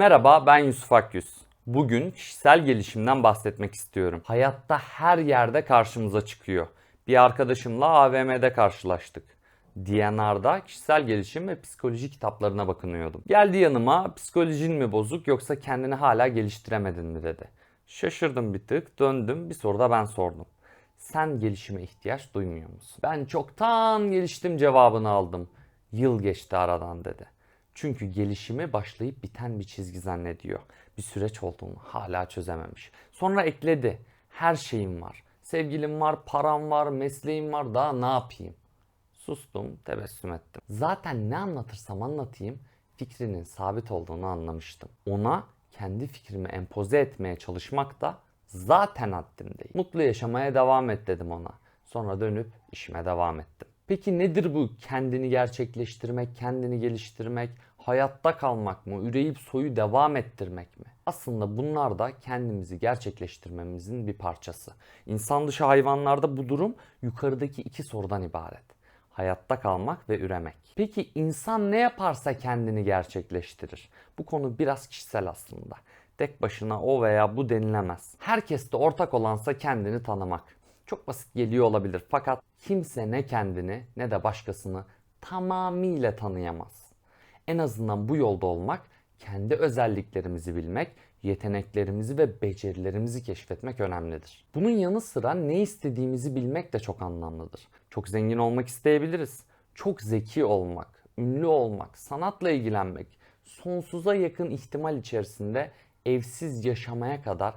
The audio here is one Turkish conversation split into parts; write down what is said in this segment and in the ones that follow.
Merhaba ben Yusuf Akyüz. Bugün kişisel gelişimden bahsetmek istiyorum. Hayatta her yerde karşımıza çıkıyor. Bir arkadaşımla AVM'de karşılaştık. DNR'da kişisel gelişim ve psikoloji kitaplarına bakınıyordum. Geldi yanıma psikolojin mi bozuk yoksa kendini hala geliştiremedin mi dedi. Şaşırdım bir tık döndüm bir soru ben sordum. Sen gelişime ihtiyaç duymuyor musun? Ben çoktan geliştim cevabını aldım. Yıl geçti aradan dedi. Çünkü gelişimi başlayıp biten bir çizgi zannediyor. Bir süreç olduğunu hala çözememiş. Sonra ekledi. Her şeyim var. Sevgilim var, param var, mesleğim var. Daha ne yapayım? Sustum, tebessüm ettim. Zaten ne anlatırsam anlatayım fikrinin sabit olduğunu anlamıştım. Ona kendi fikrimi empoze etmeye çalışmak da zaten haddim değil. Mutlu yaşamaya devam et dedim ona. Sonra dönüp işime devam ettim. Peki nedir bu kendini gerçekleştirmek, kendini geliştirmek, hayatta kalmak mı, üreyip soyu devam ettirmek mi? Aslında bunlar da kendimizi gerçekleştirmemizin bir parçası. İnsan dışı hayvanlarda bu durum yukarıdaki iki sorudan ibaret. Hayatta kalmak ve üremek. Peki insan ne yaparsa kendini gerçekleştirir? Bu konu biraz kişisel aslında. Tek başına o veya bu denilemez. Herkeste ortak olansa kendini tanımak. Çok basit geliyor olabilir fakat kimse ne kendini ne de başkasını tamamıyla tanıyamaz. En azından bu yolda olmak, kendi özelliklerimizi bilmek, yeteneklerimizi ve becerilerimizi keşfetmek önemlidir. Bunun yanı sıra ne istediğimizi bilmek de çok anlamlıdır. Çok zengin olmak isteyebiliriz. Çok zeki olmak, ünlü olmak, sanatla ilgilenmek, sonsuza yakın ihtimal içerisinde evsiz yaşamaya kadar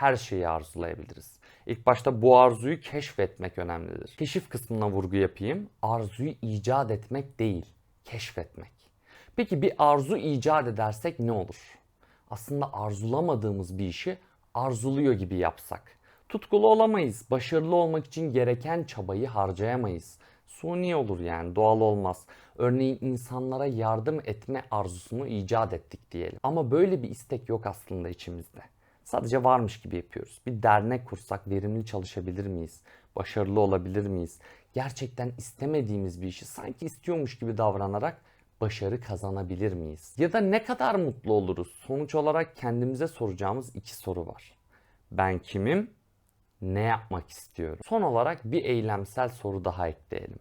her şeyi arzulayabiliriz. İlk başta bu arzuyu keşfetmek önemlidir. Keşif kısmına vurgu yapayım. Arzuyu icat etmek değil, keşfetmek. Peki bir arzu icat edersek ne olur? Aslında arzulamadığımız bir işi arzuluyor gibi yapsak. Tutkulu olamayız. Başarılı olmak için gereken çabayı harcayamayız. Suni olur yani doğal olmaz. Örneğin insanlara yardım etme arzusunu icat ettik diyelim. Ama böyle bir istek yok aslında içimizde. Sadece varmış gibi yapıyoruz. Bir dernek kursak verimli çalışabilir miyiz? Başarılı olabilir miyiz? Gerçekten istemediğimiz bir işi sanki istiyormuş gibi davranarak başarı kazanabilir miyiz? Ya da ne kadar mutlu oluruz? Sonuç olarak kendimize soracağımız iki soru var. Ben kimim? Ne yapmak istiyorum? Son olarak bir eylemsel soru daha ekleyelim.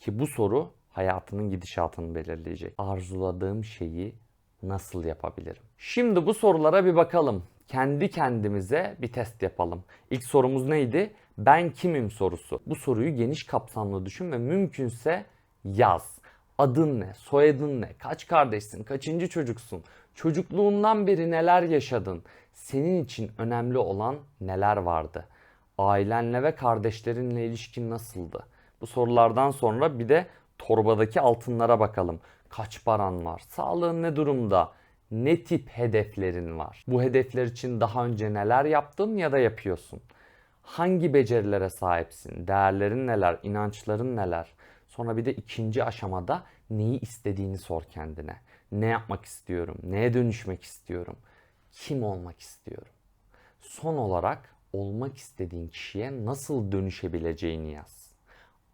Ki bu soru hayatının gidişatını belirleyecek. Arzuladığım şeyi nasıl yapabilirim? Şimdi bu sorulara bir bakalım. Kendi kendimize bir test yapalım. İlk sorumuz neydi? Ben kimim sorusu. Bu soruyu geniş kapsamlı düşün ve mümkünse yaz. Adın ne? Soyadın ne? Kaç kardeşsin? Kaçıncı çocuksun? Çocukluğundan beri neler yaşadın? Senin için önemli olan neler vardı? Ailenle ve kardeşlerinle ilişkin nasıldı? Bu sorulardan sonra bir de torbadaki altınlara bakalım. Kaç paran var? Sağlığın ne durumda? Ne tip hedeflerin var? Bu hedefler için daha önce neler yaptın ya da yapıyorsun? Hangi becerilere sahipsin? Değerlerin neler? İnançların neler? Sonra bir de ikinci aşamada neyi istediğini sor kendine. Ne yapmak istiyorum? Neye dönüşmek istiyorum? Kim olmak istiyorum? Son olarak olmak istediğin kişiye nasıl dönüşebileceğini yaz.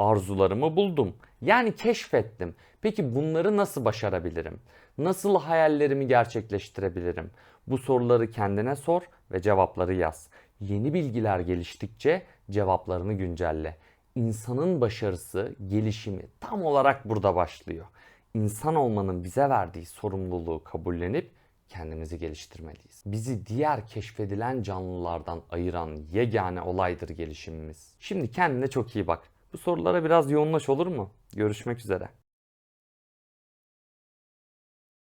Arzularımı buldum. Yani keşfettim. Peki bunları nasıl başarabilirim? Nasıl hayallerimi gerçekleştirebilirim? Bu soruları kendine sor ve cevapları yaz. Yeni bilgiler geliştikçe cevaplarını güncelle. İnsanın başarısı, gelişimi tam olarak burada başlıyor. İnsan olmanın bize verdiği sorumluluğu kabullenip kendimizi geliştirmeliyiz. Bizi diğer keşfedilen canlılardan ayıran yegane olaydır gelişimimiz. Şimdi kendine çok iyi bak. Bu sorulara biraz yoğunlaş olur mu? Görüşmek üzere.